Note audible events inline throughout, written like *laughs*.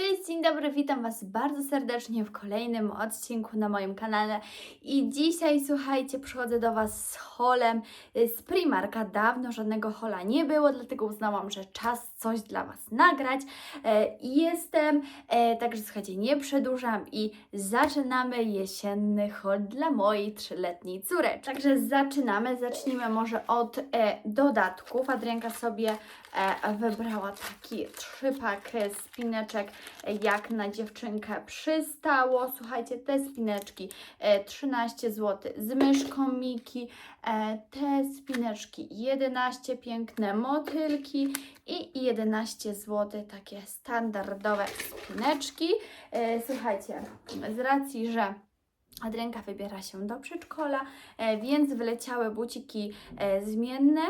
Cześć, dzień dobry, witam Was bardzo serdecznie w kolejnym odcinku na moim kanale. I dzisiaj, słuchajcie, przychodzę do Was z holem y, z Primarka. Dawno żadnego hola nie było, dlatego uznałam, że czas coś dla Was nagrać. E, i Jestem, e, także słuchajcie, nie przedłużam i zaczynamy jesienny hol dla mojej trzyletniej córeczki. Także zaczynamy, zacznijmy może od e, dodatków. Adrianka sobie wybrała taki trzypak spineczek, jak na dziewczynkę przystało. Słuchajcie, te spineczki e, 13 zł z myszką Miki, e, te spineczki 11, piękne motylki i 11 zł takie standardowe spineczki. E, słuchajcie, z racji, że Adrianka wybiera się do przedszkola, e, więc wyleciały buciki e, zmienne.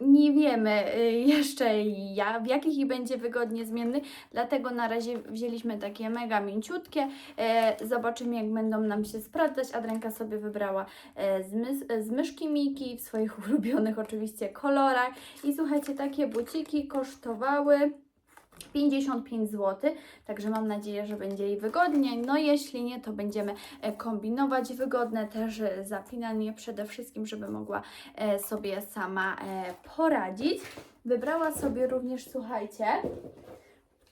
Nie wiemy y, *laughs* jeszcze ja, w jakich ich będzie wygodnie zmienny, dlatego na razie wzięliśmy takie mega mięciutkie. E, zobaczymy jak będą nam się sprawdzać. Adrenka sobie wybrała e, mys- z myszki Miki w swoich *laughs* ulubionych oczywiście kolorach. I słuchajcie, takie buciki kosztowały 55 zł, także mam nadzieję, że będzie jej wygodnie. No jeśli nie, to będziemy e, kombinować wygodne też e, zapinanie przede wszystkim, żeby mogła e, sobie sama poradzić. Wybrała sobie również, słuchajcie,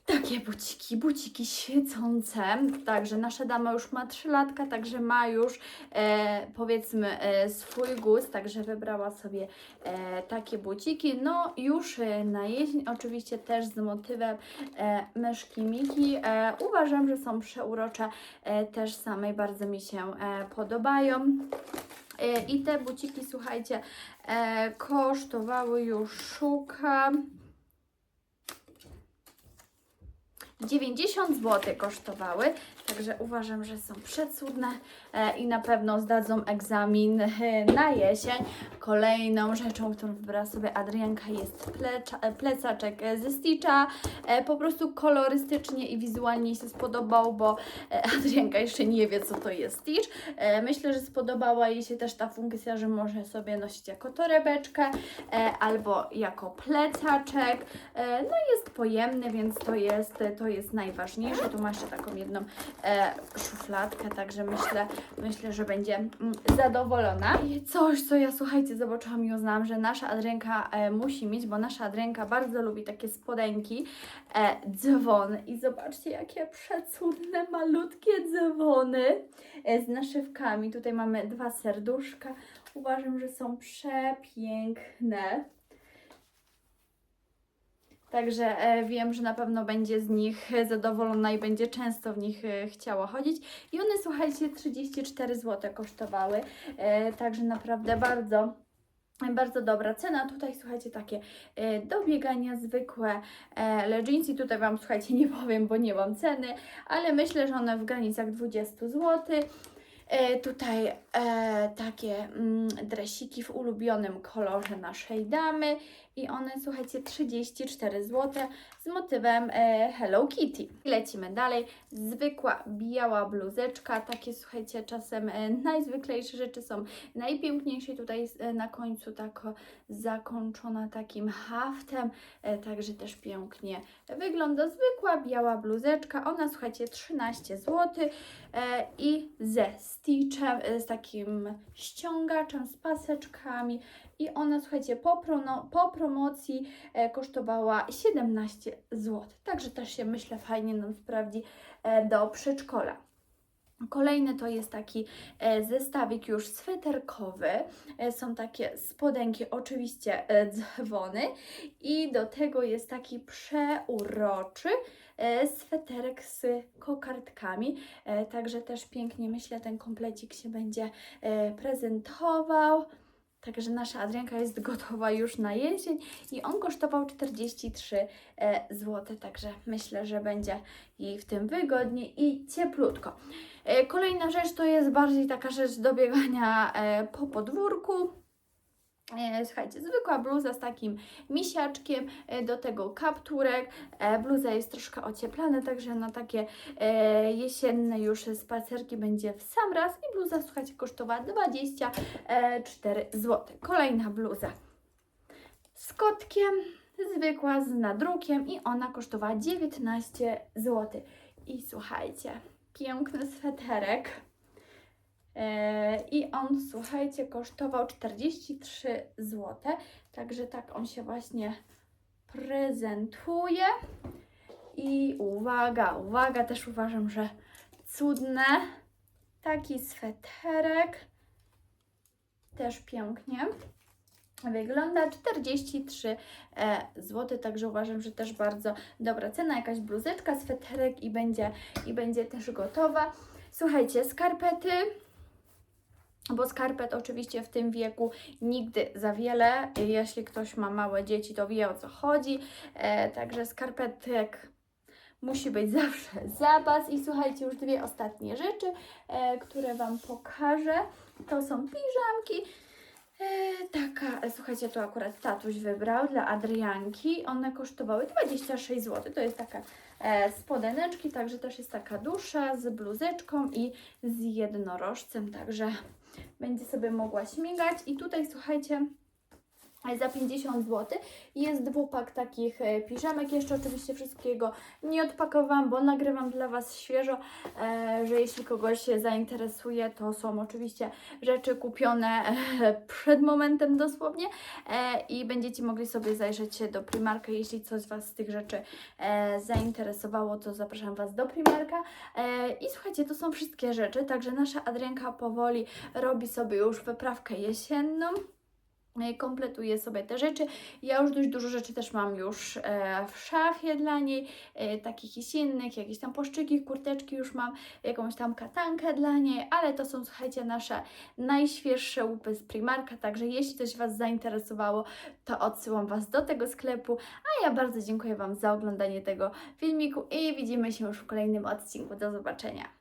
takie buciki, buciki świecące. Także nasza dama już ma 3 latka, także ma już e, powiedzmy e, swój gust, także wybrała sobie e, takie buciki. No już e, na jesień oczywiście też z motywem e, myszki Miki. E, uważam, że są przeurocze, e, też samej bardzo mi się e, podobają. E, I te buciki, słuchajcie, e, kosztowały już szuka 90 zł kosztowały, także uważam, że są przecudne e, i na pewno zdadzą egzamin e, na jesień. Kolejną rzeczą, którą wybrała sobie Adrianka jest plecza, e, plecaczek ze Stitcha. Po prostu kolorystycznie i wizualnie się spodobał, bo *laughs* Adrianka jeszcze nie wie, co to jest Stitch. Myślę, że spodobała jej się też ta funkcja, że może sobie nosić jako torebeczkę albo jako plecaczek. No jest pojemny, więc to jest, to jest najważniejsze. Tu masz jeszcze taką jedną e, szufladkę, także myślę, myślę, że będzie mm, zadowolona. I coś, co ja słuchajcie, zobaczyłam i uznałam, że nasza Adrenka e, musi mieć, bo nasza Adrenka bardzo lubi takie spodenki, e, dzwony. I zobaczcie, jakie przecudne, malutkie dzwony e, z naszywkami. Tutaj mamy dwa serduszka. Uważam, że są przepiękne. Także e, wiem, że na pewno będzie z nich zadowolona i będzie często w nich e, chciała chodzić. I one, słuchajcie, 34 zł kosztowały. E, także naprawdę bardzo. Bardzo dobra cena. Tutaj słuchajcie, takie e, do biegania zwykłe e, leginsy. Tutaj Wam słuchajcie, *laughs* nie powiem, bo nie mam ceny, ale myślę, że one w granicach 20 zł. E, tutaj e, takie mm, dresiki w ulubionym kolorze naszej damy i one, słuchajcie, 34 zł z motywem e, Hello Kitty. Lecimy dalej. Zwykła biała bluzeczka, takie, słuchajcie, czasem e, najzwyklejsze rzeczy są najpiękniejsze. Tutaj jest e, na końcu tak zakończona takim haftem, e, także też pięknie wygląda. Zwykła biała bluzeczka, ona, słuchajcie, 13 zł e, i ze stitchem, e, z takim ściągaczem, z paseczkami i ona, słuchajcie, po, po promocji e, kosztowała 17 zł. Także też się, myślę, fajnie nam sprawdzi e, do przedszkola. Kolejny to jest taki e, zestawik już sweterkowy. E, są takie spodenki, oczywiście e, dzwony i do tego jest taki przeuroczy sweterek z kokardkami. Także też pięknie, myślę, ten komplecik się będzie prezentował. Także nasza Adrianka jest gotowa już na jesień i on kosztował 43 zł, także myślę, że będzie jej w tym wygodnie i cieplutko. E, Kolejna rzecz to jest bardziej taka rzecz do biegania e, po podwórku. E, Słuchajcie, zwykła bluza z takim misiaczkiem, e, do tego kapturek. E, Bluza jest troszkę ocieplana, także na takie jesienne już spacerki będzie w sam raz. I bluza, słuchajcie, kosztowała 24 zł. Kolejna bluza z kotkiem. zwykła z nadrukiem i ona kosztowała 19 zł. I słuchajcie, piękny sweterek. E, I on, słuchajcie, kosztował 43 zł. Także tak on się właśnie prezentuje. I uwaga, uwaga, też uważam, że cudne. Taki sweterek. Też pięknie. Wygląda 43 zł, także uważam, że też bardzo dobra cena. Jakaś bluzeczka, sweterek i będzie, i będzie też gotowa. Słuchajcie, skarpety bo skarpet oczywiście w tym wieku nigdy za wiele. Jeśli ktoś ma małe dzieci, to wie o co chodzi. E, także skarpetek musi być *laughs* zawsze zapas. I słuchajcie, już dwie ostatnie rzeczy, e, które Wam pokażę. To są piżamki. E, taka, słuchajcie, to akurat tatuś wybrał dla Adrianki. One kosztowały 26 zł. To jest taka e, spodeneczki, także też jest taka dusza z bluzeczką i z jednorożcem, także będzie sobie mogła śmigać. I tutaj słuchajcie, za 50 zł jest dwupak takich e, piżamek. Jeszcze oczywiście wszystkiego nie odpakowałam, bo nagrywam dla Was świeżo, e, że jeśli kogoś się zainteresuje, to są oczywiście rzeczy kupione e, przed momentem dosłownie i będziecie mogli sobie zajrzeć do Primarka. Jeśli coś z Was z tych rzeczy zainteresowało, to zapraszam Was do Primarka. I słuchajcie, to są wszystkie rzeczy, także nasza Adrianka powoli robi sobie już wyprawkę jesienną kompletuje sobie te rzeczy. Ja już dość dużo rzeczy też mam już e, w szafie dla niej, e, takich i innych, jakieś tam płaszczyki, kurteczki już mam, jakąś tam katankę dla niej, ale to są, słuchajcie, nasze najświeższe łupy z Primarka, także jeśli coś Was zainteresowało, to odsyłam Was do tego sklepu, a ja bardzo dziękuję Wam za oglądanie tego filmiku i widzimy się już w kolejnym odcinku. Do zobaczenia.